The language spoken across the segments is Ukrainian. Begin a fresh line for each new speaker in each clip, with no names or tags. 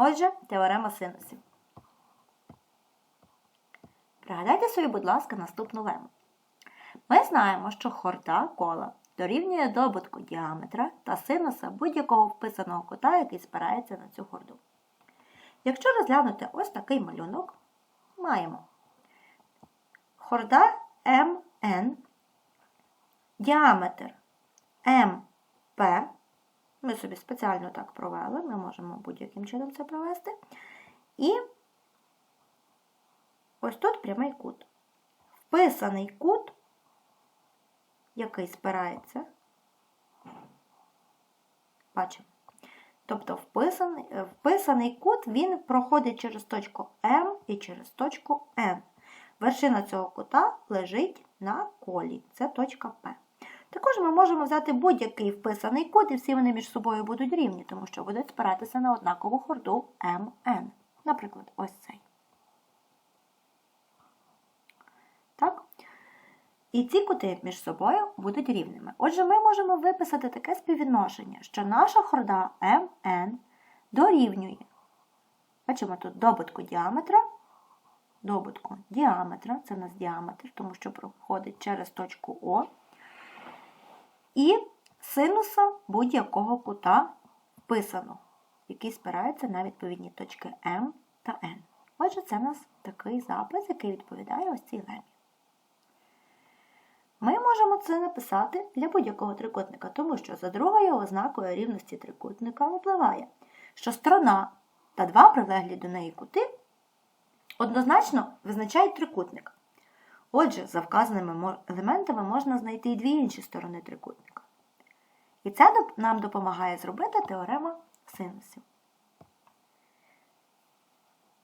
Отже, теорема синусів. Пригадайте собі, будь ласка, наступну лему. Ми знаємо, що хорда кола дорівнює добутку діаметра та синуса будь-якого вписаного кута, який спирається на цю хорду. Якщо розглянути ось такий малюнок, маємо хорда МН, діаметр МП. Ми собі спеціально так провели, ми можемо будь-яким чином це провести. І ось тут прямий кут. Вписаний кут, який спирається, бачимо. Тобто вписаний, вписаний кут він проходить через точку М і через точку N. Вершина цього кута лежить на колі. Це точка П. Також ми можемо взяти будь-який вписаний кут, і всі вони між собою будуть рівні, тому що будуть спиратися на однакову хорду МН. Наприклад, ось цей. Так? І ці кути між собою будуть рівними. Отже, ми можемо виписати таке співвідношення, що наша хорда МН дорівнює. Бачимо тут добутку діаметра. Добутку діаметра, це у нас діаметр, тому що проходить через точку О. І синуса будь-якого кута вписаного, який спирається на відповідні точки М та Н. Отже, це у нас такий запис, який відповідає ось цій лемі. Ми можемо це написати для будь-якого трикутника, тому що за другою ознакою рівності трикутника випливає, що сторона та два прилеглі до неї кути однозначно визначають трикутник. Отже, за вказаними елементами можна знайти і дві інші сторони трикутника. І це нам допомагає зробити теорема синусів.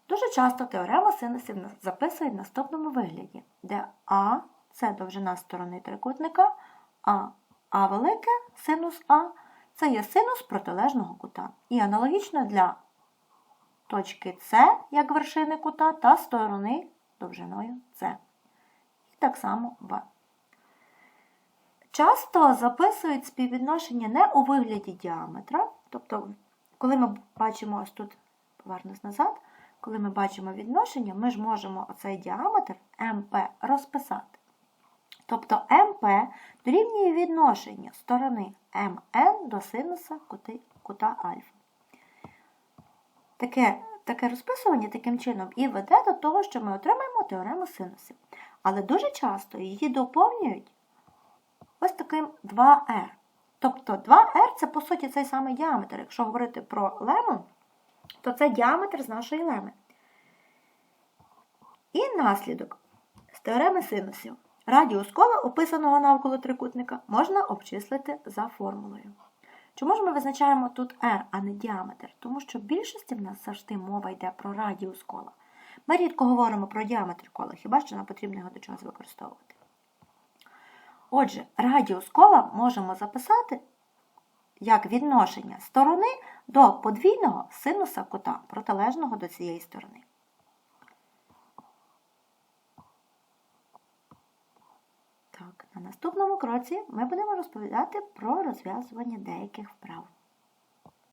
Дуже часто теорема синусів записують в наступному вигляді, де А це довжина сторони трикутника, а А велике синус А це є синус протилежного кута. І аналогічно для точки С, як вершини кута, та сторони довжиною С. Так само В. Часто записують співвідношення не у вигляді діаметра, тобто, коли ми бачимо ось тут, повернусь назад, коли ми бачимо відношення, ми ж можемо оцей діаметр МП розписати. Тобто МП дорівнює відношення сторони МН до синуса кута альфа. Таке, таке розписування таким чином і веде до того, що ми отримаємо теорему синусів. Але дуже часто її доповнюють ось таким 2R. Тобто 2R це, по суті, цей самий діаметр. Якщо говорити про лему, то це діаметр з нашої леми. І наслідок з теореми синусів. Радіус кола, описаного навколо трикутника, можна обчислити за формулою. Чому ж ми визначаємо тут R, а не діаметр? Тому що в більшості в нас завжди мова йде про радіус кола. Ми рідко говоримо про діаметр кола, хіба що нам потрібно його до чогось використовувати. Отже, радіус кола можемо записати як відношення сторони до подвійного синуса кута, протилежного до цієї сторони. Так, на наступному кроці ми будемо розповідати про розв'язування деяких вправ.